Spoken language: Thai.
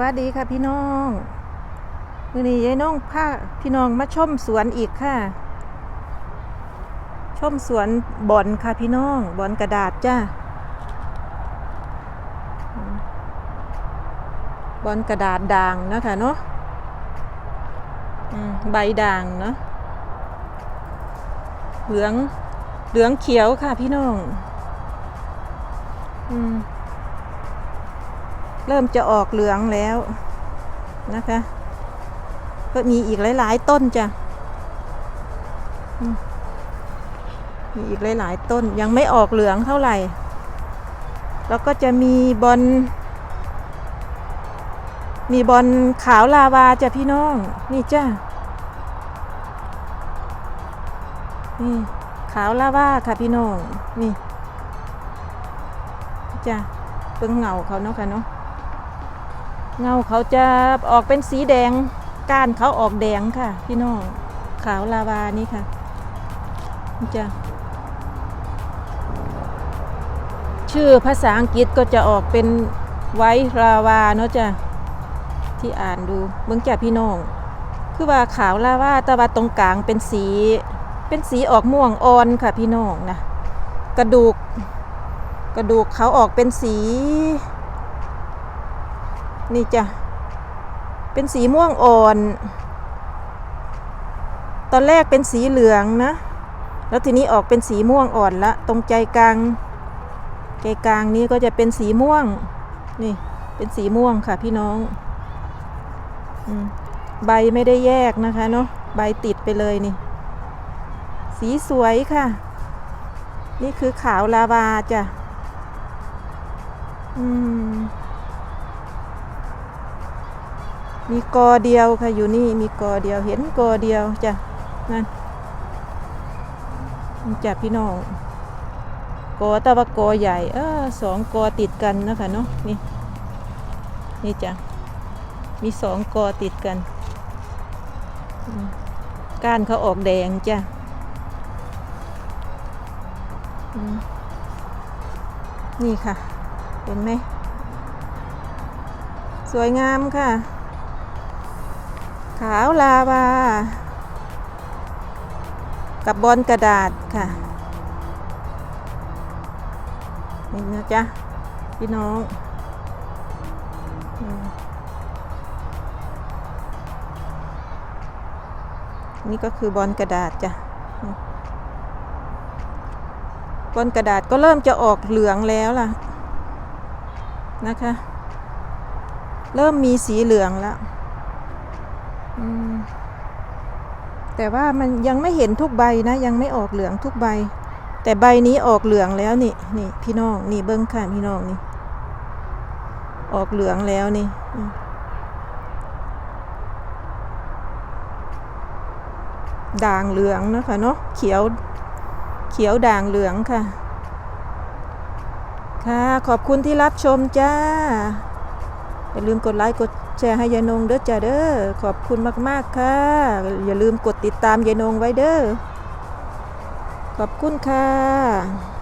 วัสดีค่ะพี่น้องวันนี้ยายน้องพาพี่น้องมาชมสวนอีกค่ะ ชมสวนบอนค่ะพี่น้องบอนกระดาษจ้าบอนกระดาษด่างนะคะเนาะใบด่างเนาะเหลืองเหลืองเขียวค่ะพี่น้อง อืม เริ่มจะออกเหลืองแล้วนะคะ ก็มีอีกหลาย ๆ ต้นจ้ะมมีอีกหลาย ๆ ต้นยังไม่ออกเหลืองเท่าไหร่ แล้วก็จะมีบอลมีบอลขาวลาวาจ้ะพี่น้อง นี่จ้ะนี่ขาวลาวาค่ะพี่น้อง นี่จ้ะเปิ้งเงาเขาเนาะค่ะเนาะ เงาเขาจะออกเป็นสีแดง ก้านเขาออกแดงค่ะ พี่น้องขาวลาวานี่ค่ะจะชื่อภาษาอังกฤษก็จะออกเป็นไวท์ลาวาเนาะจ้ะที่อ่านดูเบิ่งจ้ะพี่น้อง คือว่าขาวลาวาต่ว่าตรงกลางเป็นสี เป็นสีออกม่วงอ่อนค่ะพี่น้องนะ กระดูก กระดูกเขาออกเป็นสี นี่จ้ะ เป็นสีม่วงอ่อน ตอนแรกเป็นสีเหลืองนะ แล้วทีนี้ออกเป็นสีม่วงอ่อนละ ตรงใจกลาง ใจกลางนี้ก็จะเป็นสีม่วง นี่ เป็นสีม่วงค่ะพี่น้องอใบไม่ได้แยกนะคะเนาะ ใบติดไปเลยนี่ สีสวยค่ะ นี่คือขาวลาวาจ้ะ อืม มีกอเดียวค่ะอยู่นี่มีกอเดียวเห็นกอเดียวจ้ะนั่นจ้ะพี่น้องกอตะวะกอใหญ่เออสองกอติดกันนะคะเนาะนี่นี่จ้ะมีสองกอติดกัน ก้านเขาออกแดงจ้ะนี่ค่ะ เห็นไหม สวยงามค่ะ ขาวลาวา กับบอลกระดาษค่ะ นี่นะจ๊ะ พี่น้องนี่ก็คือบอลกระดาษจ้ะบอลกระดาษก็เริ่มจะออกเหลืองแล้วล่ะนะคะ เริ่มมีสีเหลืองแล้ว แต่ว่ามันยังไม่เห็นทุกใบนะ ยังไม่ออกเหลืองทุกใบ แต่ใบนี้ออกเหลืองแล้วนี่นี่พี่น้องนี่เบิ้งค่ะพี่น้องนี่ ออกเหลืองแล้วนี่ด่างเหลืองนะคะเนาะเขียวเขียวด่างเหลืองค่ะ ค่ะ ขอบคุณที่รับชมจ้า อย่าลืมกดไลค์กด แชร์ให้ยายนงเด้อจ้าเด้อขอบคุณมากๆค่ะ อย่าลืมกดติดตามยายนงไว้เด้อขอบคุณค่ะ